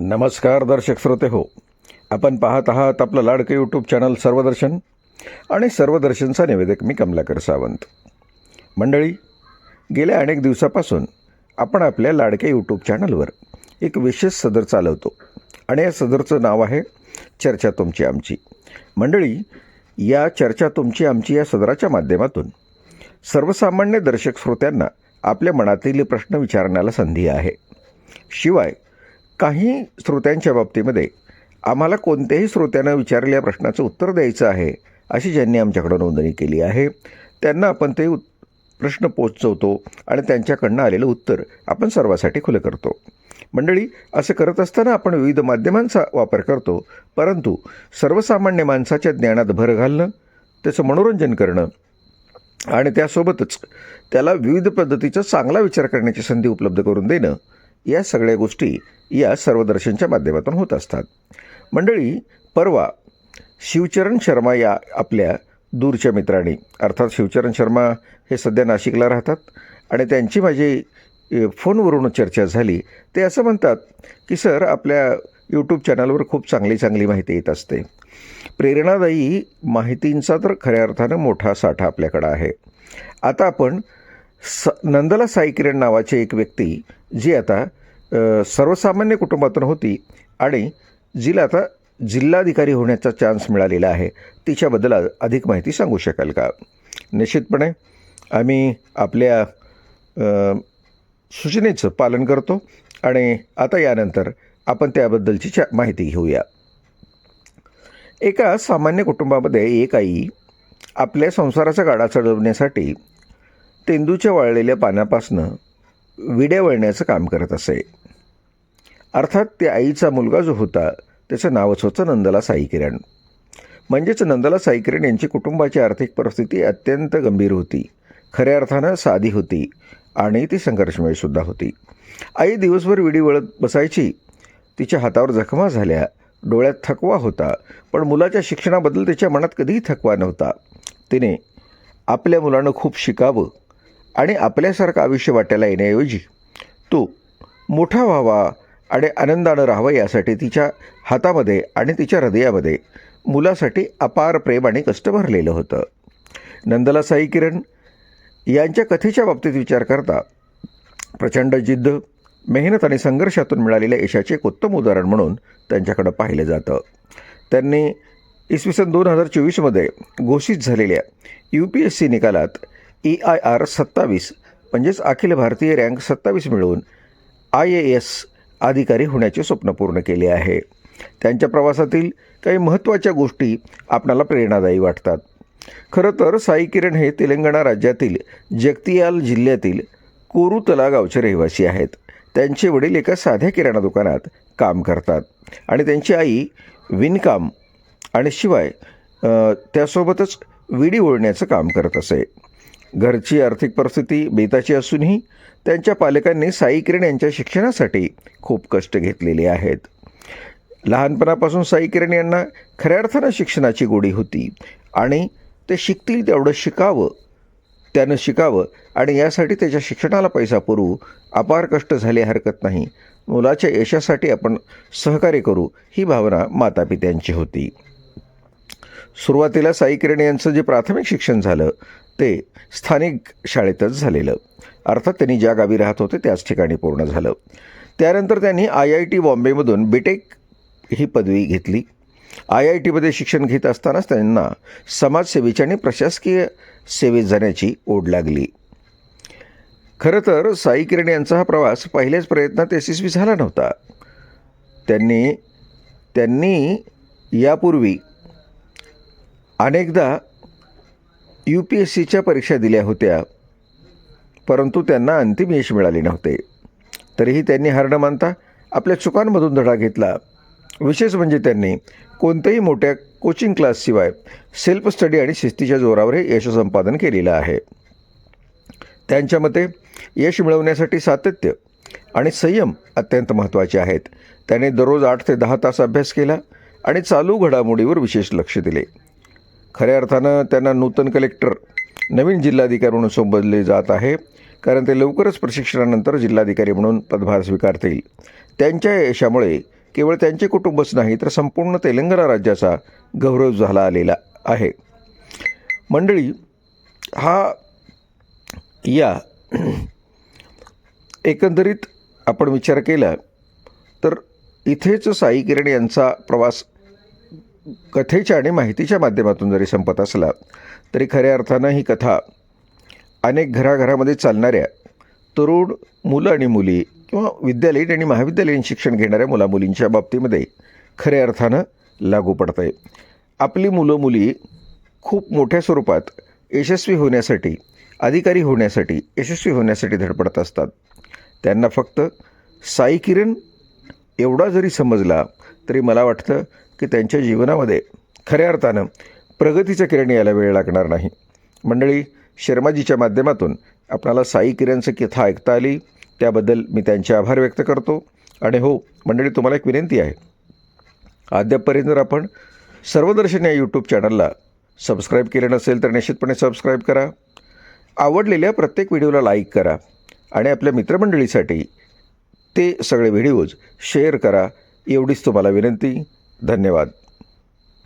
नमस्कार दर्शक श्रोते हो. आपण पाहत आहात आपलं लाडकं यूट्यूब चॅनल सर्वदर्शन आणि सर्वदर्शनचा निवेदक मी कमलाकर सावंत. मंडळी गेल्या अनेक दिवसापासून आपण आपल्या लाडक्या यूट्यूब चॅनलवर एक विशेष सदर चालवतो आणि या सदरचं नाव आहे चर्चा तुमची आमची. मंडळी या चर्चा तुमची आमची या सदराच्या माध्यमातून सर्वसामान्य दर्शक श्रोत्यांना आपल्या मनातील प्रश्न विचारण्याला संधी आहे. शिवाय काही श्रोत्यांच्या बाबतीमध्ये आम्हाला कोणत्याही श्रोत्यानं विचारलेल्या प्रश्नाचं उत्तर द्यायचं आहे अशी ज्यांनी आमच्याकडं नोंदणी केली आहे त्यांना आपण ते उत् प्रश्न पोचवतो आणि त्यांच्याकडनं आलेलं उत्तर आपण सर्वासाठी खुलं करतो. मंडळी असं करत असताना आपण विविध माध्यमांचा वापर करतो परंतु सर्वसामान्य माणसाच्या ज्ञानात भर घालणं त्याचं मनोरंजन करणं आणि त्यासोबतच त्याला विविध पद्धतीचा चांगला विचार करण्याची संधी उपलब्ध करून देणं या सगळ्या गोष्टी या सर्वदर्शनच्या माध्यमातून होत असतात. मंडळी परवा शिवचरण शर्मा या आपल्या दूरच्या मित्रांनी अर्थात शिवचरण शर्मा हे सध्या नाशिकला राहतात आणि त्यांची माझी फोनवरून चर्चा झाली. ते असं म्हणतात की सर आपल्या यूट्यूब चॅनलवर खूप चांगली चांगली माहिती येत असते. प्रेरणादायी माहितींचा तर खऱ्या अर्थानं मोठा साठा आपल्याकडं आहे. आता आपण स नंदला साईकिरण नावाचे एक व्यक्ती जी आता सर्वसामान्य कुटुंबातून होती आणि जिला आता जिल्हाधिकारी होण्याचा चान्स मिळालेला आहे तिच्याबद्दल अधिक माहिती सांगू शकाल का? निश्चितपणे आम्ही आपल्या सूचनेचं पालन करतो आणि आता यानंतर आपण त्याबद्दलची चा माहिती घेऊया. एका सामान्य कुटुंबामध्ये एक आई आपल्या संसाराचा गाडा चढवण्यासाठी तेंदूच्या वाळलेल्या पाण्यापासनं विड्या वळण्याचं काम करत असे. अर्थात त्या आईचा मुलगा जो होता त्याचं नावच होतं नंदला साई किरण म्हणजेच नंदला साईकिरण यांची कुटुंबाची आर्थिक परिस्थिती अत्यंत गंभीर होती. खऱ्या अर्थानं साधी होती आणि ती संघर्षमय सुद्धा होती. आई दिवसभर विडी वळत बसायची. तिच्या हातावर जखमा झाल्या. डोळ्यात थकवा होता पण मुलाच्या शिक्षणाबद्दल तिच्या मनात कधीही थकवा नव्हता. तिने आपल्या मुलानं खूप शिकावं. आणि आपल्यासारखं आयुष्य वाटायला येण्याऐवजी तो मोठा व्हावा आणि आनंदानं राहावं यासाठी तिच्या हातामध्ये आणि तिच्या हृदयामध्ये मुलासाठी अपार प्रेम आणि कष्ट भरलेलं होतं. नंदला साई किरण यांच्या कथेच्या बाबतीत विचार करता प्रचंड जिद्द मेहनत आणि संघर्षातून मिळालेल्या यशाचे एक उत्तम उदाहरण म्हणून त्यांच्याकडं पाहिलं जातं. त्यांनी इसवी सन दोन हजार चोवीसमध्ये घोषित झालेल्या यू पी एस सी निकालात ई आय आर सत्तावीस म्हणजेच अखिल भारतीय रँक सत्तावीस मिळवून आय ए एस अधिकारी होण्याचे स्वप्न पूर्ण केले आहे. त्यांच्या प्रवासातील काही महत्त्वाच्या गोष्टी आपणाला प्रेरणादायी वाटतात. खरं तर साई किरण हे तेलंगणा राज्यातील जगतियाल जिल्ह्यातील कोरुतला गावचे रहिवासी आहेत. त्यांचे वडील एका साध्या किराणा दुकानात काम करतात आणि त्यांची आई विणकाम आणि शिवाय त्यासोबतच विडी ओढण्याचं काम करत असे. घरची आर्थिक परिस्थिती बेताची असूनही त्यांच्या पालकांनी साई किरण यांच्या शिक्षणासाठी खूप कष्ट घेतलेले आहेत. लहानपणापासून साई किरण यांना खऱ्या अर्थानं शिक्षणाची गोडी होती आणि ते शिकतील तेवढं शिकावं त्यानं शिकावं आणि यासाठी त्याच्या शिक्षणाला पैसा पुरवू अपार कष्ट झाले हरकत नाही. मुलाच्या यशासाठी आपण सहकार्य करू ही भावना मातापित्यांची होती. सुरुवातीला साई किरण यांचं जे प्राथमिक शिक्षण झालं ते स्थानिक शाळेतच झालेलं. अर्थात त्यांनी ज्या गावी राहत होते त्याच ठिकाणी पूर्ण झालं. त्यानंतर त्यांनी आय आय टी बॉम्बेमधून बीटेक ही पदवी घेतली. आय आय टीमध्ये शिक्षण घेत असतानाच त्यांना समाजसेवेची आणि प्रशासकीय सेवेत जाण्याची ओढ लागली. खरं तर साई किरण यांचा हा प्रवास पहिल्याच प्रयत्नात यशस्वी झाला नव्हता. त्यांनी त्यांनी यापूर्वी अनेकदा यू पी एस सीच्या परीक्षा दिल्या होत्या. परंतु त्यांना अंतिम यश मिळाले नव्हते. तरीही त्यांनी हार न मानता आपल्या चुकांमधून धडा घेतला. विशेष म्हणजे त्यांनी कोणत्याही मोठ्या कोचिंग क्लासशिवाय सेल्फ स्टडी आणि शिस्तीच्या जोरावर हे यश संपादन केलेलं आहे. त्यांच्या मते यश मिळवण्यासाठी सातत्य आणि संयम अत्यंत महत्त्वाचे आहेत. त्याने दररोज आठ ते दहा तास अभ्यास केला आणि चालू घडामोडीवर विशेष लक्ष दिले. खऱ्या अर्थानं त्यांना नूतन कलेक्टर नवीन जिल्हाधिकारी म्हणून संबोधले जात आहे. कारण ते लवकरच प्रशिक्षणानंतर जिल्हाधिकारी म्हणून पदभार स्वीकारतील. त्यांच्या यशामुळे केवळ त्यांचे कुटुंबच नाही तर संपूर्ण तेलंगणा राज्याचा गौरव झाला आलेला आहे. मंडळी हा या एकंदरीत आपण विचार केला तर इथेच साई किरण यांचा प्रवास कथेच्या आणि माहितीच्या माध्यमातून जरी संपत असला तरी खऱ्या अर्थानं ही कथा अनेक घराघरामध्ये चालणाऱ्या तरुण मुलं आणि मुली किंवा विद्यालयीन आणि महाविद्यालयीन शिक्षण घेणाऱ्या मुलामुलींच्या बाबतीमध्ये खऱ्या अर्थानं लागू पडत आहे आपली मुलं मुली खूप मोठ्या स्वरूपात यशस्वी होण्यासाठी अधिकारी होण्यासाठी यशस्वी होण्यासाठी धडपडत असतात. त्यांना फक्त साई किरण एवढा जरी समजला तरी मला वाटतं की त्यांच्या जीवनामध्ये खऱ्या अर्थानं प्रगतीच्या किरण यायला वेळ लागणार नाही. मंडळी शर्माजीच्या माध्यमातून आपणाला साई किरणचं कथा ऐकता आली त्याबद्दल मी त्यांचे आभार व्यक्त करतो. आणि हो मंडळी तुम्हाला एक विनंती आहे. अद्यापपर्यंत जर आपण सर्वदर्शन या यूट्यूब चॅनलला सबस्क्राईब केलं नसेल तर निश्चितपणे सबस्क्राईब करा. आवडलेल्या प्रत्येक व्हिडिओला लाईक करा. आणि आपल्या मित्रमंडळीसाठी ते सगळे व्हिडिओज शेअर करा. एवढीच तुम्हाला विनंती. धन्यवाद.